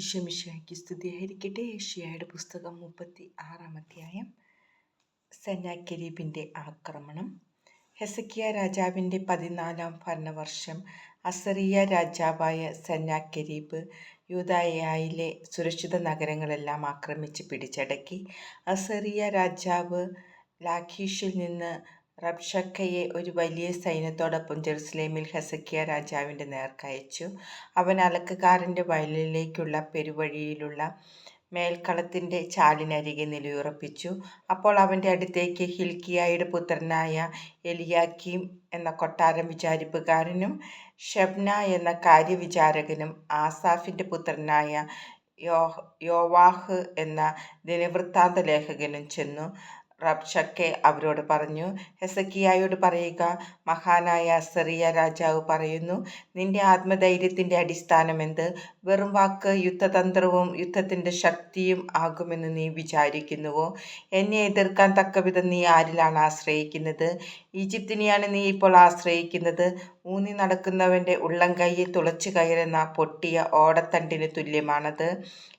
ഈശോമിശിഹായ്ക്ക് സ്തുതിയായിരിക്കട്ടെ. ഏഷ്യയുടെ പുസ്തകം മുപ്പത്തി ആറാം അധ്യായം. സെന്നാക്കെരീബിന്റെ ആക്രമണം. ഹെസക്കിയ രാജാവിന്റെ പതിനാലാം ഭരണവർഷം. അസറിയ രാജാവായ സെന്നാക്കെരീബ് യൂതായയിലെ സുരക്ഷിത നഗരങ്ങളെല്ലാം ആക്രമിച്ച് പിടിച്ചടക്കി. അസറിയ രാജാവ് ലാഖീഷിൽ നിന്ന് റബ്ഷക്കയെ ഒരു വലിയ സൈന്യത്തോടൊപ്പം ജെറുസലേമിൽ ഹെസക്കിയ രാജാവിന്റെ നേർക്കയച്ചു. അവൻ അലക്കുകാരന്റെ വയലിലേക്കുള്ള പെരുവഴിയിലുള്ള മേൽക്കളത്തിന്റെ ചാലിനരികെ നിലയുറപ്പിച്ചു. അപ്പോൾ അവന്റെ അടുത്തേക്ക് ഹിൽക്കിയായുടെ പുത്രനായ എലിയാക്കീം എന്ന കൊട്ടാരം വിചാരിപ്പുകാരനും ഷബ്ന എന്ന കാര്യവിചാരകനും ആസാഫിന്റെ പുത്രനായ യോ യോവാഹ് എന്ന ദിനവൃത്താന്ത ലേഖകനും ചെന്നു. റബ്ഷക്കെ അവരോട് പറഞ്ഞു ഹെസക്കിയായോട് പറയുക മഹാനായ സെറിയ രാജാവ് പറയുന്നു നിന്റെ ആത്മധൈര്യത്തിന്റെ അടിസ്ഥാനമെന്ത്? വെറും വാക്ക് യുദ്ധതന്ത്രവും യുദ്ധത്തിന്റെ ശക്തിയും ആകുമെന്ന് നീ വിചാരിക്കുന്നുവോ? എന്നെ എതിർക്കാൻ തക്കവിധം നീ ആരിലാണ് ആശ്രയിക്കുന്നത്? ഈജിപ്തിനെയാണ് നീ ഇപ്പോൾ ആശ്രയിക്കുന്നത്. ഊന്നി നടക്കുന്നവന്റെ ഉള്ളംകൈയിൽ തുളച്ചു കയറുന്ന പൊട്ടിയ ഓടത്തണ്ടിന് തുല്യമാണത്.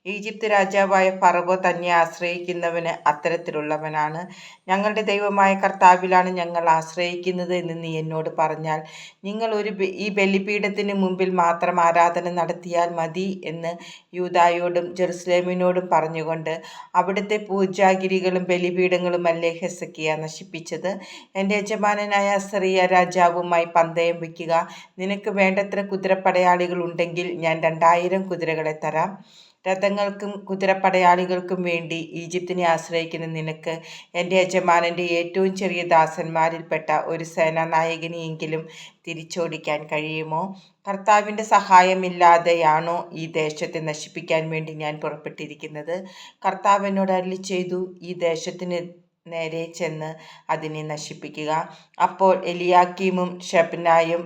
ഈജിപ്ത് രാജാവായ ഫറവോ തന്നെ ആശ്രയിക്കുന്നവന് അത്തരത്തിലുള്ളവനാണ്. ഞങ്ങളുടെ ദൈവമായ കർത്താവിലാണ് ഞങ്ങൾ ആശ്രയിക്കുന്നത് എന്ന് നീ എന്നോട് പറഞ്ഞാൽ നിങ്ങൾ ഒരു ഈ ബലിപീഠത്തിന് മുമ്പിൽ മാത്രം ആരാധന നടത്തിയാൽ മതി എന്ന് യൂതായോടും ജെറുസലേമിനോടും പറഞ്ഞുകൊണ്ട് അവിടുത്തെ പൂജാഗിരികളും ബലിപീഠങ്ങളും അല്ലേ ഹെസക്കിയ നശിപ്പിച്ചത്? എന്റെ യജമാനനായ സെറിയ രാജാവുമായി പന്തയം വയ്ക്കുക. നിനക്ക് വേണ്ടത്ര കുതിരപ്പടയാളികൾ ഉണ്ടെങ്കിൽ ഞാൻ രണ്ടായിരം കുതിരകളെ തരാം. രഥങ്ങൾക്കും കുതിരപ്പടയാളികൾക്കും വേണ്ടി ഈജിപ്തിനെ ആശ്രയിക്കുന്ന നിനക്ക് എന്റെ യജമാനന്റെ ഏറ്റവും ചെറിയ ദാസന്മാരിൽപ്പെട്ട ഒരു സേനാനായകനെയെങ്കിലും തിരിച്ചോടിക്കാൻ കഴിയുമോ? കർത്താവിന്റെ സഹായമില്ലാതെയാണോ ഈ ദേശത്തെ നശിപ്പിക്കാൻ വേണ്ടി ഞാൻ പുറപ്പെട്ടിരിക്കുന്നത്? കർത്താവ് എന്നോട് അരളി ചെയ്തു ഈ ദേശത്തിന് നേരെ ചെന്ന് അതിനെ നശിപ്പിക്കുക. അപ്പോൾ എലിയാക്കീമും ഷെബ്നായും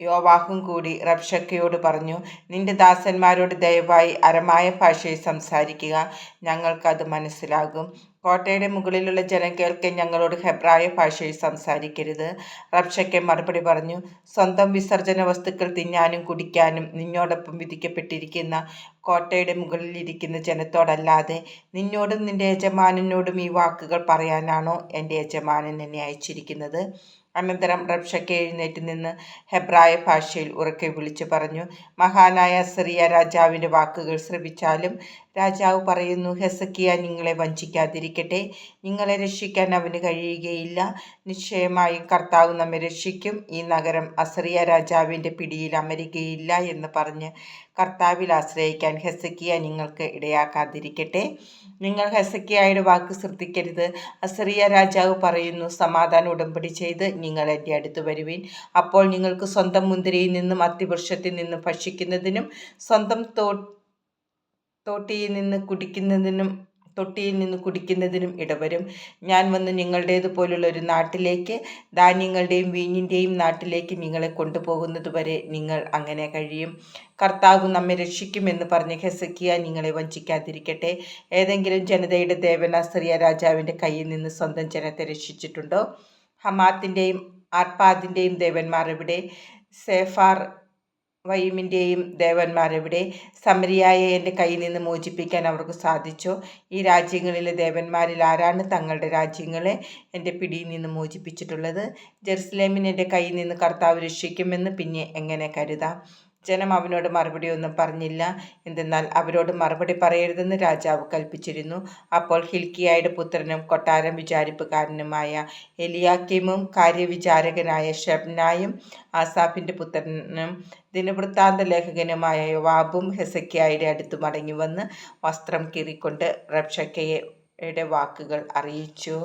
യോവാഹും കൂടി റബ്ഷക്കയോട് പറഞ്ഞു നിന്റെ ദാസന്മാരോട് ദയവായി അരമായ ഭാഷയിൽ സംസാരിക്കുക. ഞങ്ങൾക്കത് മനസ്സിലാകും. കോട്ടയുടെ മുകളിലുള്ള ജനം കേൾക്കെ ഞങ്ങളോട് ഹെബ്രായ ഭാഷയിൽ സംസാരിക്കരുത്. റബ്ഷയ്ക്ക് മറുപടി പറഞ്ഞു സ്വന്തം വിസർജന വസ്തുക്കൾ തിന്നാനും കുടിക്കാനും നിന്നോടൊപ്പം വിധിക്കപ്പെട്ടിരിക്കുന്ന കോട്ടയുടെ മുകളിലിരിക്കുന്ന ജനത്തോടല്ലാതെ നിന്നോടും നിന്റെ യജമാനനോടും ഈ വാക്കുകൾ പറയാനാണോ എന്റെ യജമാനൻ എന്നെ അയച്ചിരിക്കുന്നത്? അനന്തരം റബ്ഷയ്ക്ക് എഴുന്നേറ്റ് നിന്ന് ഹെബ്രായ ഭാഷയിൽ ഉറക്കെ വിളിച്ചു പറഞ്ഞു മഹാനായ സിറിയ രാജാവിന്റെ വാക്കുകൾ ശ്രമിച്ചാലും രാജാവ് പറയുന്നു ഹെസക്കിയ നിങ്ങളെ വഞ്ചിക്കാതിരിക്കട്ടെ നിങ്ങളെ രക്ഷിക്കാൻ അവന് കഴിയുകയില്ല. നിശ്ചയമായും കർത്താവ് നമ്മെ രക്ഷിക്കും. ഈ നഗരം അസറിയ രാജാവിന്റെ പിടിയിൽ അമരുകയില്ല എന്ന് പറഞ്ഞ് കർത്താവിൽ ആശ്രയിക്കാൻ ഹെസക്കിയ നിങ്ങൾക്ക് ഇടയാക്കാതിരിക്കട്ടെ. നിങ്ങൾ ഹെസക്കിയായുടെ വാക്ക് ശ്രദ്ധിക്കരുത്. അസറിയ രാജാവ് പറയുന്നു സമാധാന ഉടമ്പടി ചെയ്ത് നിങ്ങൾ എന്റെ അടുത്ത് വരുവിൻ. അപ്പോൾ നിങ്ങൾക്ക് സ്വന്തം മുന്തിരിയിൽ നിന്നും അത്തിവൃക്ഷത്തിൽ നിന്നും ഭക്ഷിക്കുന്നതിനും സ്വന്തം തോ തോട്ടിയിൽ നിന്ന് കുടിക്കുന്നതിനും തൊട്ടിയിൽ നിന്ന് കുടിക്കുന്നതിനും ഇടവരും. ഞാൻ വന്ന് നിങ്ങളുടേതുപോലുള്ള ഒരു നാട്ടിലേക്ക് ധാന്യങ്ങളുടെയും വീഞ്ഞിന്റെയും നാട്ടിലേക്ക് നിങ്ങളെ കൊണ്ടുപോകുന്നതുവരെ നിങ്ങൾ അങ്ങനെ കഴിയും. കർത്താവ് നമ്മെ രക്ഷിക്കുമെന്ന് പറഞ്ഞ് ഹെസക്കിയ നിങ്ങളെ വഞ്ചിക്കാതിരിക്കട്ടെ. ഏതെങ്കിലും ജനതയുടെ ദേവനാസ്ത്രീയ രാജാവിന്റെ കയ്യിൽ നിന്ന് സ്വന്തം ജനത്തെ രക്ഷിച്ചിട്ടുണ്ടോ? ഹമാത്തിന്റെയും ആർപ്പാദിന്റെയും ദേവന്മാർ ഇവിടെ സേഫാർ വൈമിന്റെയും ദേവന്മാരെവിടെ? സമരിയായ എന്റെ കയ്യിൽ നിന്ന് മോചിപ്പിക്കാൻ അവർക്ക് സാധിച്ചോ? ഈ രാജ്യങ്ങളിലെ ദേവന്മാരിൽ ആരാണ് തങ്ങളുടെ രാജ്യങ്ങളെ എന്റെ പിടിയിൽ നിന്ന് മോചിപ്പിച്ചിട്ടുള്ളത്? ജെറുസലേമിന് എന്റെ കയ്യിൽ നിന്ന് കർത്താവ് രക്ഷിക്കുമെന്ന് പിന്നെ എങ്ങനെ കരുതാം? ജനം അവനോട് മറുപടിയൊന്നും പറഞ്ഞില്ല. എന്തെന്നാൽ അവരോട് മറുപടി പറയരുതെന്ന് രാജാവ് കൽപ്പിച്ചിരുന്നു. അപ്പോൾ ഹിൽക്കിയായുടെ പുത്രനും കൊട്ടാരം വിചാരിപ്പുകാരനുമായ എലിയാക്കിമും കാര്യവിചാരകനായ ഷബ്നായും ആസാഫിന്റെ പുത്രനും ദിനവൃത്താന്ത ലേഖകനുമായ യുവാബും ഹെസക്കിയായുടെ അടുത്ത് മടങ്ങി വന്ന് വസ്ത്രം കീറിക്കൊണ്ട് റബ്ഷക്കയുടെ വാക്കുകൾ അറിയിച്ചു.